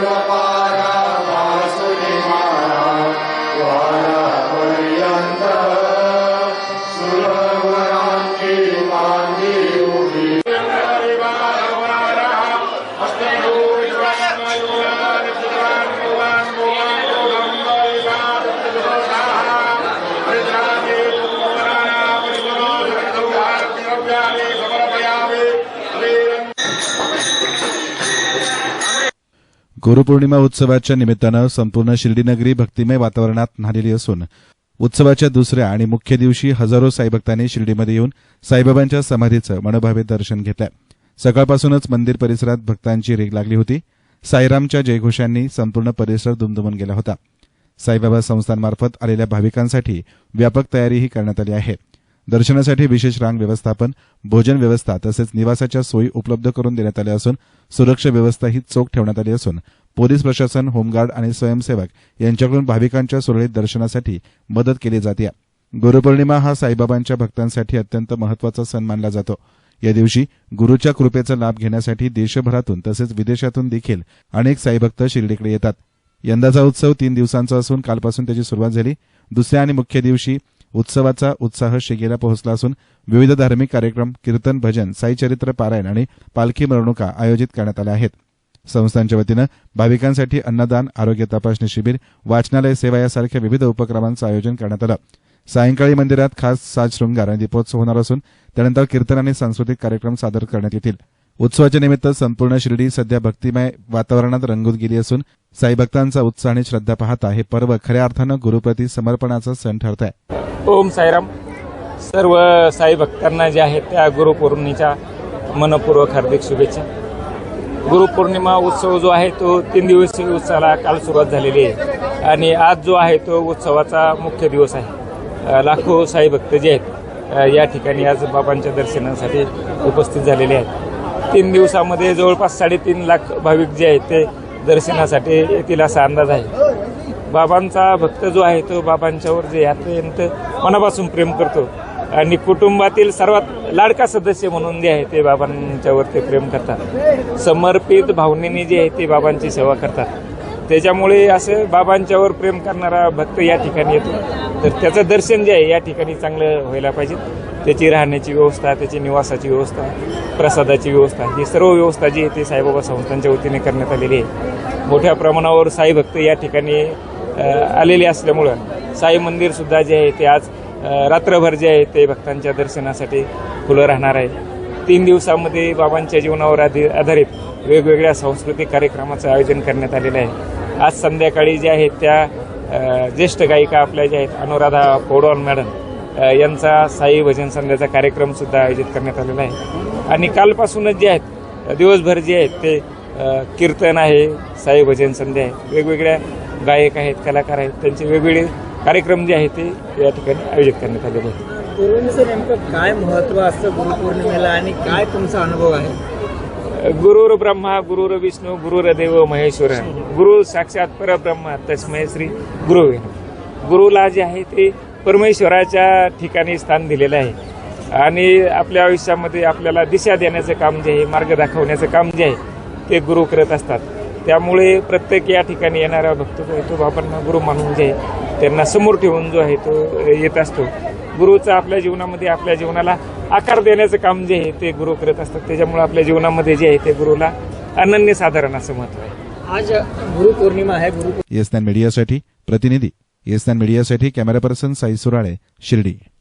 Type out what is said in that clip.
Yeah. Guru Purnima उत्सवाच्या निमित्तानं संपूर्ण शिर्डीनगरी भक्तिमय वातावरणात न्हालेली असून उत्सवाच्या दुसऱ्या आणि मुख्य दिवशी हजारो साईभक्तांनी शिर्डीमध्ये येऊन साईबाबांच्या समाधीचं मनोभावे दर्शन घेतलं. सकाळपासूनच मंदिर परिसरात भक्तांची रेग लागली होती. साईरामच्या जयघोषांनी संपूर्ण परिसर दुमदुमून गेला होता. साईबाबा संस्थांमार्फत आलेल्या भाविकांसाठी व्यापक तयारीही करण्यात आली आहे. दर्शनासाठी विशेष रांग व्यवस्थापन भोजन व्यवस्था तसेच निवासाच्या सोयी उपलब्ध करून देण्यात आल्या असून सुरक्षा व्यवस्था ही चोख ठेवण्यात आली असून पोलीस प्रशासन होमगार्ड आणि स्वयंसेवक यांच्याकडून भाविकांच्या सुरळीत दर्शनासाठी मदत केली जाते. गुरुपौर्णिमा हा साईबाबांच्या भक्तांसाठी अत्यंत महत्त्वाचा सण मानला जातो. या दिवशी गुरुच्या कृपेचा लाभ घेण्यासाठी देशभरातून तसेच विदेशातून देखील अनेक साईभक्त शिर्डीकडे येतात. यंदाचा उत्सव तीन दिवसांचा असून कालपासून त्याची सुरुवात झाली. दुसऱ्या आणि मुख्य दिवशी उत्सवाचा उत्साह शिगेला पोहोचला असून विविध धार्मिक कार्यक्रम कीर्तन भजन साईचरित्र पारायण आणि पालखी मिरवणुका आयोजित करण्यात आल्या आहेत. संस्थांच्या वतीनं भाविकांसाठी अन्नदान आरोग्य तपासणी शिबिर वाचनालय सेवा यासारख्या विविध उपक्रमांचं आयोजन करण्यात आलं. सायंकाळी मंदिरात खास साज शृंगार आणि दीपोत्सव होणार असून त्यानंतर कीर्तन आणि सांस्कृतिक कार्यक्रम सादर करण्यात येतील. उत्सवाच्या निमित्त संपूर्ण शिर्डी सध्या भक्तिमय वातावरणात रंगून गेली असून साईभक्तांचा उत्साह आणि श्रद्धा पाहता हे पर्व खऱ्या अर्थानं गुरुप्रती समर्पणाचा सण ठरत आहे ओम साईराम. सर्व साई भक्तांना जे आहेत त्या गुरुपौर्णिमेच्या मनपूर्वक हार्दिक शुभेच्छा. गुरुपौर्णिमा उत्सव जो आहे तो तीन दिवसीय उत्सवाला काल सुरुवात झालेली आहे. आणि आज जो आहे तो उत्सवाचा मुख्य दिवस आहे. लाखो साई भक्त जे आहेत या ठिकाणी आज बाबांच्या दर्शनासाठी उपस्थित झालेले आहेत. तीन दिवसामध्ये जवळपास साडेतीन लाख भाविक जे आहेत ते दर्शनासाठी येतील असा अंदाज आहे. बाबांचा भक्त जो आहे तो बाबांच्यावर जे अत्यंत मनापासून प्रेम करतो. आणि कुटुंबातील सर्वात लाडका सदस्य म्हणून जे आहे ते बाबांच्यावर ते प्रेम करतात. समर्पित भावनेने जे आहे ते बाबांची सेवा करतात. त्याच्यामुळे असं बाबांच्यावर प्रेम करणारा भक्त या ठिकाणी येतो. तर त्याचं दर्शन जे आहे या ठिकाणी चांगलं व्हायला पाहिजे. त्याची राहण्याची व्यवस्था त्याची निवासाची व्यवस्था प्रसादाची व्यवस्था ही सर्व व्यवस्था जी आहे ती साईबाबा संस्थांच्या वतीने करण्यात आलेली आहे. मोठ्या प्रमाणावर साई भक्त या ठिकाणी आलेले असल्यामुळं साई मंदिर सुद्धा जे आहे ते आज रात्रभर जे आहे ते भक्तांच्या दर्शनासाठी खुलं राहणार आहे. तीन दिवसामध्ये बाबांच्या जीवनावर आधी- आधारित वेगवेगळ्या सांस्कृतिक कार्यक्रमाचं आयोजन करण्यात आलेलं आहे. आज संध्याकाळी जे आहेत त्या ज्येष्ठ गायिका आपल्या ज्या आहेत अनुराधा पौडवाल मॅडम यांचा साई भजन संध्याचा कार्यक्रम सुद्धा आयोजित करण्यात आलेला आहे. आणि कालपासूनच जे आहेत दिवसभर जे आहेत ते कीर्तन आहे साई भजन संध्या आहे. वेगवेगळ्या गायक आहेत कलाकार आहेत त्यांचे वेगवेगळे कार्यक्रम जे आहेत ते या ठिकाणी आयोजित करण्यात गुरुंचं नेमकं काय महत्त्व असतं गुरुपौर्णिमेला आणि काय तुमचा अनुभव आहे? गुरुर ब्रह्मा गुरुर विष्णू गुरुर देव महेश्वर. गुरु साक्षात परब्रह्म तस्मय श्री गुरु गुरुला जे आहे ते परमेश्वराच्या ठिकाणी स्थान दिलेलं आहे. आणि आपल्या आयुष्यामध्ये आपल्याला दिशा देण्याचं काम जे आहे मार्ग दाखवण्याचं काम जे आहे ते गुरु करत असतात. त्यामुळे प्रत्येक या ठिकाणी येणारा भक्त आहे तो बाबांना गुरु मानून जे आहे त्यांना समोर ठेवून जो आहे तो येत असतो. गुरुचं आपल्या जीवनामध्ये आपल्या जीवनाला आकार देण्याचं काम जे आहे ते गुरु करत असतात. त्याच्यामुळे आपल्या जीवनामध्ये जे आहे ते गुरुला अनन्य साधारण असं महत्त्व आहे. आज गुरुपौर्णिमा आहे गुरु येसनान मीडियासाठी प्रतिनिधी येसनान मीडियासाठी कॅमेरा पर्सन साई सुराळे शिर्डी